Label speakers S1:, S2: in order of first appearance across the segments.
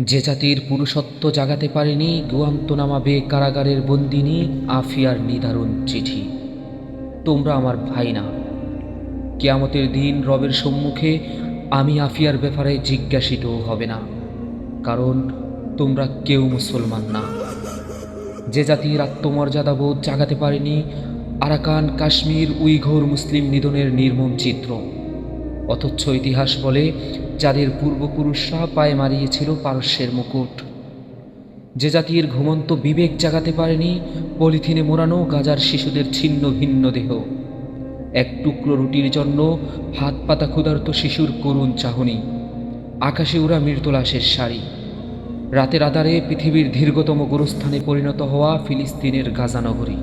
S1: যে জাতির পুরুষত্ব জাগাতে পারেনি গুয়ান্তনামা বে কারাগারের বন্দিনী আফিয়ার নিদারুণ চিঠি। তোমরা আমার ভাই না। কেয়ামতের দিন রবের সম্মুখে আমি আফিয়ার ব্যাপারে জিজ্ঞাসিত হবে না, কারণ তোমরা কেউ মুসলমান না। যে জাতির আত্মমর্যাদা বোধ জাগাতে পারেনি আরাকান কাশ্মীর উইঘোর মুসলিম নিধনের নির্মম চিত্র। অথচ ইতিহাস বলে যাদের পূর্বপুরুষরা পায়ে মারিয়েছিল পারস্যের মুকুট। যে জাতির ঘুমন্ত বিবেক জাগাতে পারেনি পলিথিনে মোড়ানো গাজার শিশুদের ছিন্ন ভিন্ন দেহ। এক টুকরো রুটির জন্য হাত পাতা ক্ষুধার্ত শিশুর করুণ চাহনি। আকাশে উড়া মৃতলাশের শাড়ি। রাতের আধারে পৃথিবীর দীর্ঘতম গোরস্থানে পরিণত হওয়া ফিলিস্তিনের গাজা নগরী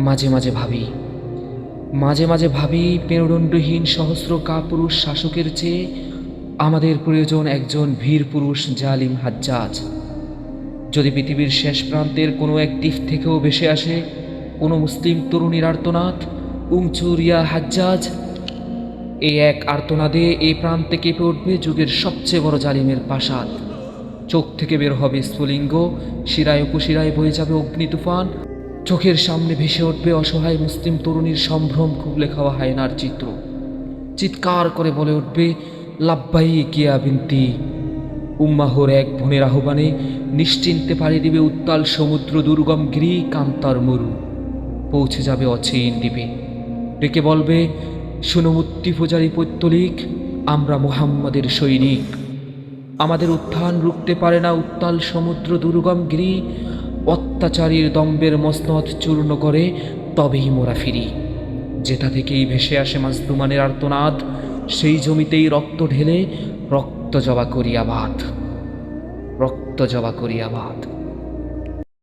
S1: মাঝে মাঝে ভাবি মাঝে মাঝে ভাবি মেরুদণ্ডহীন সহস্র কাপুরুষ শাসকের চেয়ে আমাদের প্রয়োজন একজন ভীর পুরুষ জালিম হাজ্জাজ। যদি পৃথিবীর শেষ প্রান্তের কোনো এক টিফ থেকেও ভেসে আসে কোনো মুসলিম তরুণীর আর্তনাদ উংচুরিয়া হাজ্জাজ এই এক আর্তনাদে এই প্রান্তে কেঁপে উঠবে যুগের সবচেয়ে বড় জালিমের পাশাদ। চোখ থেকে বের হবে স্ফুলিঙ্গ শিরায় উপশিরায় বয়ে যাবে অগ্নি তুফান চোখের সামনে ভেসে উঠবে অসহায় মুসলিম তরুণীর সম্ভ্রম খুবলে খাওয়া হায়নার চিত্র। চিৎকার করে বলে উঠবে, লাব্বাই কিয়া বিনতি। উম্মাহর এক বোনের আহ্বানে নিশ্চিন্তে পাড়ি দিবে উত্তাল সমুদ্র দুর্গম গিরি কান্তার মরু। পৌঁছে যাবে অচেন দ্বীপে। ডেকে বলবে সুনমুত্তি পূজারী পৈত্তলিক আমরা মুহাম্মাদের সৈনিক। আমাদের উত্থান রুখতে পারে না উত্তাল সমুদ্র দুর্গম গিরি অত্যাচারীর দম্বের মসনদ চূর্ণ করে তবেই মোরা ফিরি। যেটা থেকেই ভেসে আসে মাজলুমানের আর্তনাদ, সেই জমিতেই রক্ত ঢেলে রক্ত জবা করিয়া বাদ রক্ত জবা করিয়া বাদ